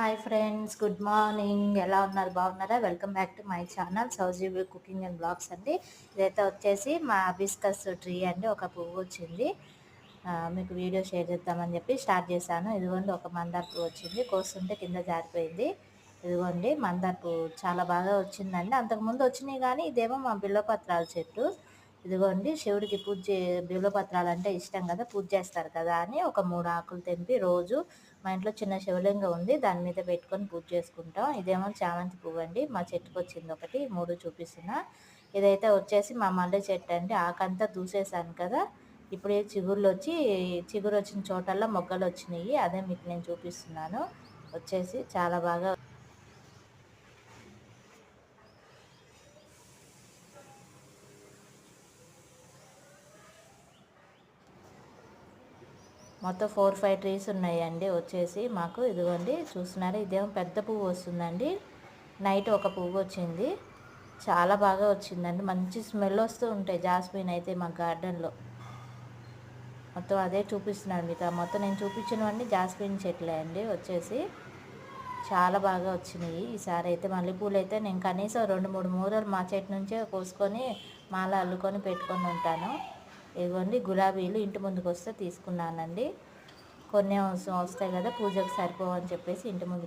Hi friends good morning ఎలా ఉన్నారు? బాగున్నారా? Welcome back to my channel Sowji cooking and blogs అండి. ఇదైతే వచ్చేసి మా బిస్కస్ ట్రీ అండి ఒక పువ్వు వచ్చింది. మీకు వీడియో షేర్ చేద్దామని చెప్పి స్టార్ట్ చేశాను. ఇదిగోండి ఒక మందార పువ్వు వచ్చింది. కోస్తుంటే కింద జారిపోయింది. ఇదిగోండి మందార పువ్వు చాలా బాగా వచ్చిందండి. అంతకుముందు వచ్చినాయి కానీ ఇదేమో మా బిల్లపత్రాల చెట్టు. ఇదిగోండి శివుడికి పూజ బిల్వపత్రాలు అంటే ఇష్టం కదా పూజ చేస్తారు కదా అని ఒక మూడు ఆకులు తెంపి రోజు మా ఇంట్లో చిన్న శివలింగం ఉంది దాని మీద పెట్టుకొని పూజ చేసుకుంటాం. ఇదేమో చామంతి పువ్వు అండి మా చెట్టుకు వచ్చింది ఒకటి మూడు చూపిస్తున్నా. ఇదైతే వచ్చేసి మా మల్లె చెట్టు అండి ఆకంతా దూసేసాను కదా ఇప్పుడు చిగురులు వచ్చి చిగురు వచ్చిన చోటల్లో మొగ్గలు వచ్చినాయి అదే మీకు నేను చూపిస్తున్నాను. వచ్చేసి చాలా బాగా మొత్తం ఫోర్ ఫైవ్ ట్రీస్ ఉన్నాయండి. వచ్చేసి మాకు ఇదిగోండి చూస్తున్నారు. ఇదేమో పెద్ద పువ్వు వస్తుందండి. నైట్ ఒక పువ్వు వచ్చింది. చాలా బాగా వచ్చిందండి. మంచి స్మెల్ వస్తూ ఉంటాయి జాస్మిన్ అయితే మా గార్డెన్లో. మొత్తం అదే చూపిస్తున్నాను మీకు. మొత్తం నేను చూపించినవన్నీ జాస్మిన్ చెట్లే అండి. వచ్చేసి చాలా బాగా వచ్చినాయి. ఈసారి అయితే మల్లెపూలు అయితే నేను కనీసం రెండు మూడు మూరలు మా చెట్టు నుంచే కోసుకొని మాల అల్లుకొని పెట్టుకొని ఉంటాను. ఇవ్వండి గులాబీలు ఇంటి ముందుకు వస్తే తీసుకున్నానండి. కొన్ని వస్తాయి కదా పూజకు సరిపోవని చెప్పేసి ఇంటి ముందు